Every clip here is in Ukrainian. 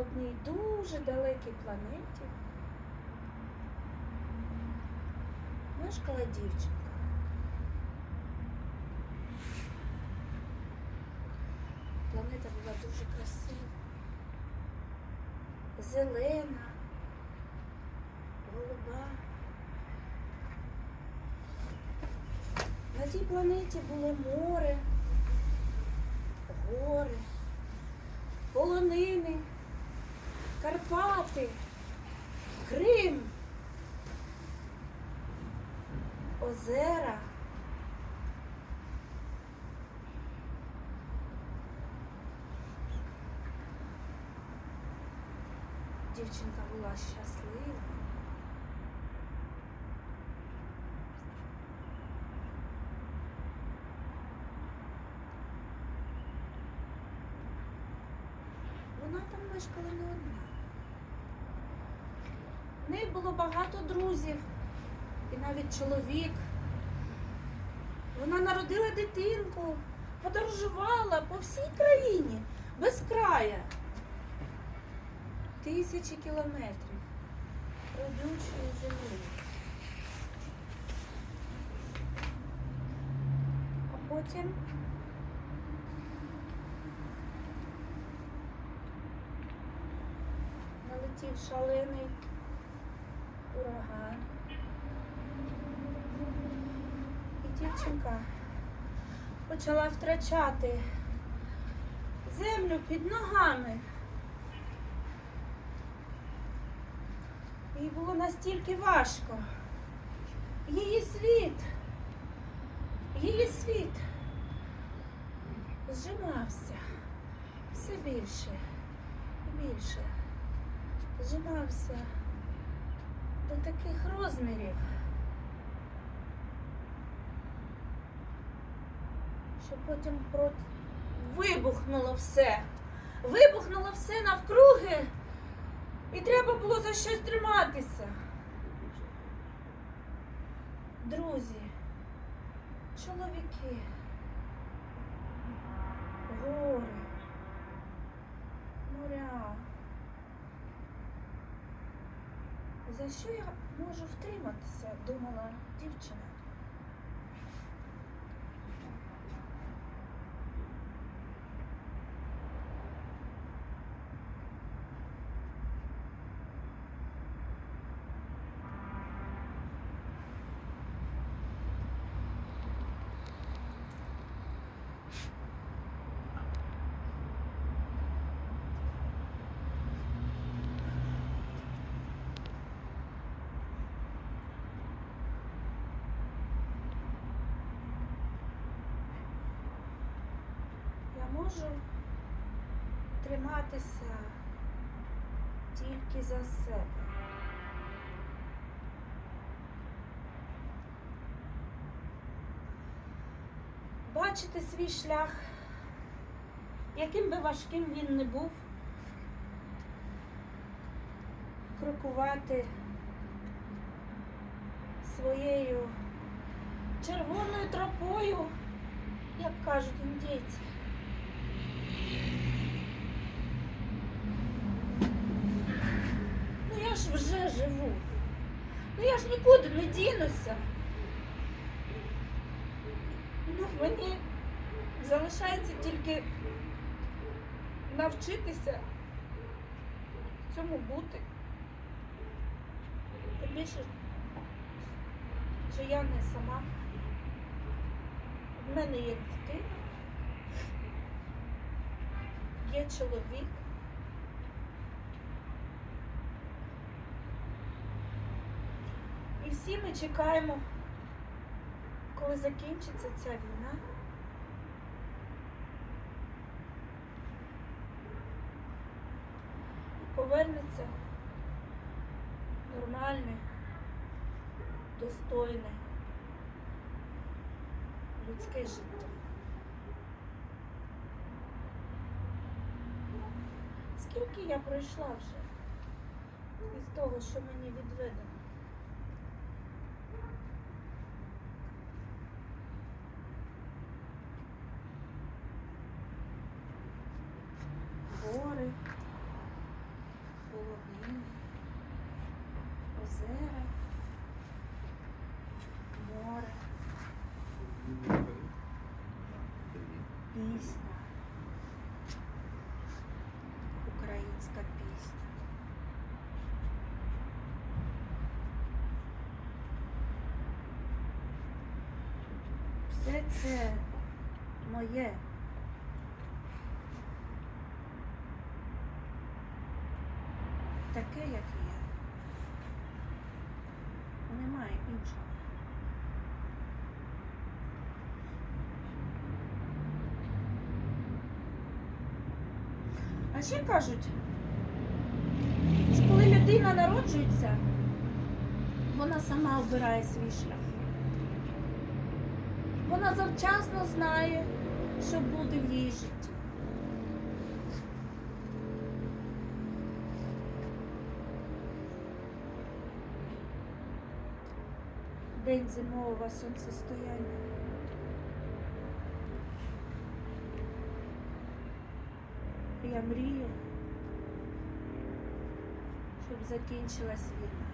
одній дуже далекій планеті мешкала дівчинка. Планета була дуже красива, зелена, голуба. На тій планеті було море, гори, полонини, Карпати, Крим, озера. Дівчинка була щаслива. Вона там мешкала не одна. В неї було багато друзів і навіть чоловік. Вона народила дитинку, подорожувала по всій країні без края. Тисячі кілометрів родючої землі. А потім налетів шалений ураган. І дівчинка почала втрачати землю під ногами. Їй було настільки важко. Її світ, її світ зжимався все більше і більше. Зжимався таких розмірів, що потім про... вибухнуло все. Вибухнуло все навкруги. І треба було за щось триматися. Друзі, чоловіки, гори, моря. За що я можу втриматися, думала дівчина. Я можу триматися тільки за себе. Бачити свій шлях, яким би важким він не був, крокувати своєю червоною тропою, як кажуть індійці. Ну я ж вже живу. Ну я ж нікуди не дінуся. Ну, мені залишається тільки навчитися в цьому бути. Тим більше, що я не сама. В мене є дитина, є чоловік. І всі ми чекаємо, коли закінчиться ця війна. І повернеться нормальне, достойне людське життя. Скільки я пройшла вже із того, що мені відведено? гори, озера, море, пісня, українська пісня. Все це моє. Таке, як є. Немає іншого. А ще кажуть, що коли людина народжується, вона сама обирає свій шлях. Вона завчасно знає, що буде в її житті. День зимового сонцестояння. Я мрію, щоб закінчилась війна.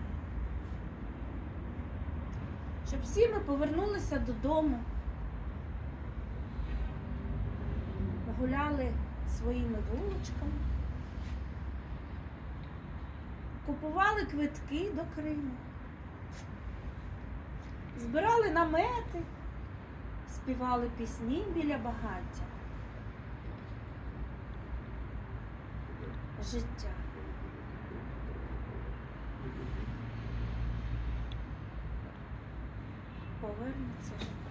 Щоб всі ми повернулися додому, гуляли своїми вуличками, купували квитки до Криму, збирали намети, співали пісні біля багаття. Життя. Повернеться життя.